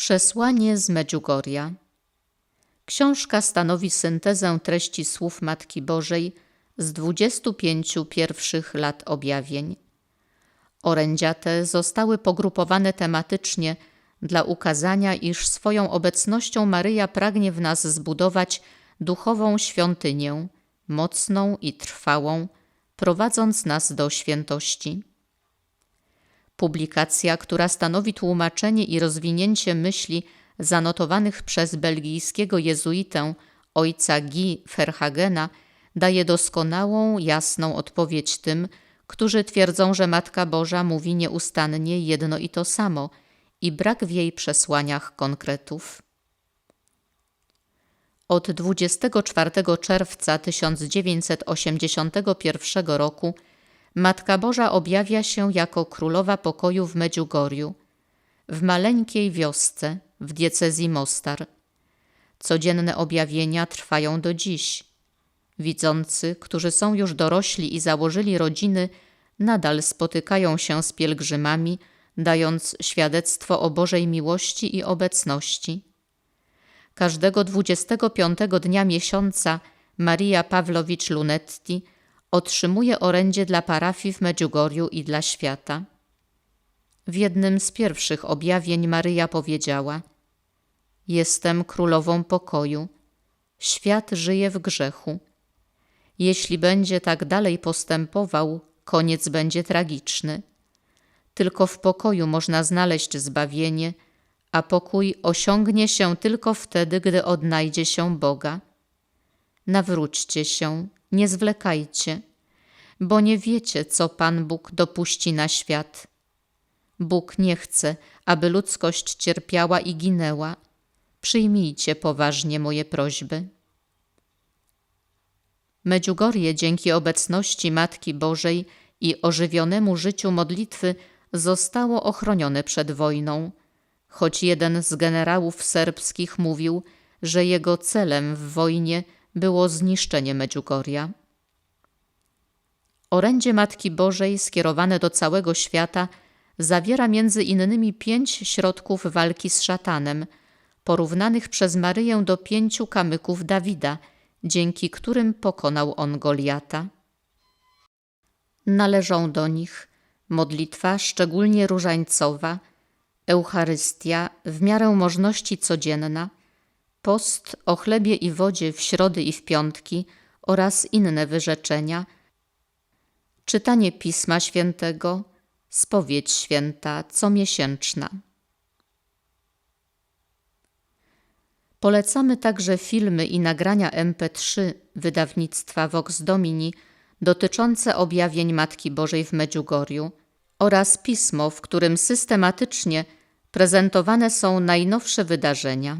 Przesłanie z Medjugorja. Książka stanowi syntezę treści słów Matki Bożej z 25 pierwszych lat objawień. Orędzia te zostały pogrupowane tematycznie dla ukazania, iż swoją obecnością Maryja pragnie w nas zbudować duchową świątynię, mocną i trwałą, prowadząc nas do świętości. Publikacja, która stanowi tłumaczenie i rozwinięcie myśli zanotowanych przez belgijskiego jezuitę ojca Guy Verhagena, daje doskonałą, jasną odpowiedź tym, którzy twierdzą, że Matka Boża mówi nieustannie jedno i to samo i brak w jej przesłaniach konkretów. Od 24 czerwca 1981 roku Matka Boża objawia się jako królowa pokoju w Medjugorju, w maleńkiej wiosce w diecezji Mostar. Codzienne objawienia trwają do dziś. Widzący, którzy są już dorośli i założyli rodziny, nadal spotykają się z pielgrzymami, dając świadectwo o Bożej miłości i obecności. Każdego 25 dnia miesiąca Maria Pawlowicz Lunetti otrzymuje orędzie dla parafii w Medjugorju i dla świata. W jednym z pierwszych objawień Maryja powiedziała: Jestem królową pokoju. Świat żyje w grzechu. Jeśli będzie tak dalej postępował, koniec będzie tragiczny. Tylko w pokoju można znaleźć zbawienie, a pokój osiągnie się tylko wtedy, gdy odnajdzie się Boga. Nawróćcie się, nie zwlekajcie, bo nie wiecie, co Pan Bóg dopuści na świat. Bóg nie chce, aby ludzkość cierpiała i ginęła. Przyjmijcie poważnie moje prośby. Medjugorje dzięki obecności Matki Bożej i ożywionemu życiu modlitwy zostało ochronione przed wojną, choć jeden z generałów serbskich mówił, że jego celem w wojnie było zniszczenie Medjugorja. Orędzie Matki Bożej skierowane do całego świata zawiera między innymi pięć środków walki z szatanem, porównanych przez Maryję do pięciu kamyków Dawida, dzięki którym pokonał on Goliata. Należą do nich modlitwa szczególnie różańcowa, Eucharystia w miarę możności codzienna, post o chlebie i wodzie w środy i w piątki oraz inne wyrzeczenia, czytanie Pisma Świętego, spowiedź święta comiesięczna. Polecamy także filmy i nagrania MP3 wydawnictwa Vox Domini dotyczące objawień Matki Bożej w Medjugorju oraz pismo, w którym systematycznie prezentowane są najnowsze wydarzenia.